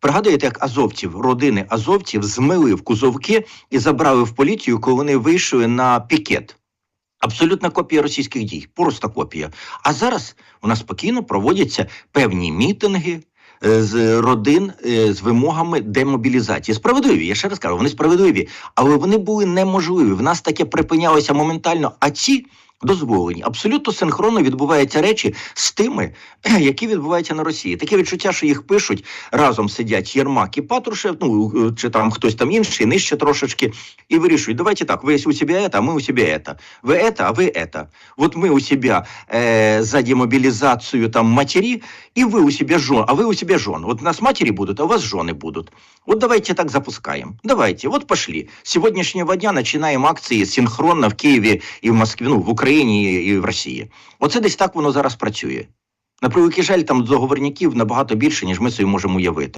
Пригадуєте, як азовців, родини азовців змили в кузовки і забрали в поліцію, коли вони вийшли на пікет. Абсолютна копія російських дій, просто копія. А зараз у нас спокійно проводяться певні мітинги. е, З родин е, з вимогами демобілізації справедливі. Я ще раз кажу, вони справедливі, але вони були неможливі. В нас таке припинялося моментально. А ці дозволені. Абсолютно синхронно відбуваються речі з тими, які відбуваються на Росії. Таке відчуття, що їх пишуть разом сидять Єрмак і Патрушев, ну е, чи там хтось там інший, нижче трошечки, і вирішують, давайте так, ви у себе это, а ми у себе это. Ви это, а ви это. Вот ми у себя э, за демобилизацию там матери, и вы у себя жен, а вы у себя жен. Вот у нас матери будут, а у вас жены будут. Вот давайте так запускаем. Давайте, вот пошли. С сегодняшнего дня начинаем акции синхронно в Києві і в Москві, ну, в Україні і в Росії. Оце десь так воно зараз працює. На превеликий жаль, там договорників набагато більше, ніж ми собі можемо уявити.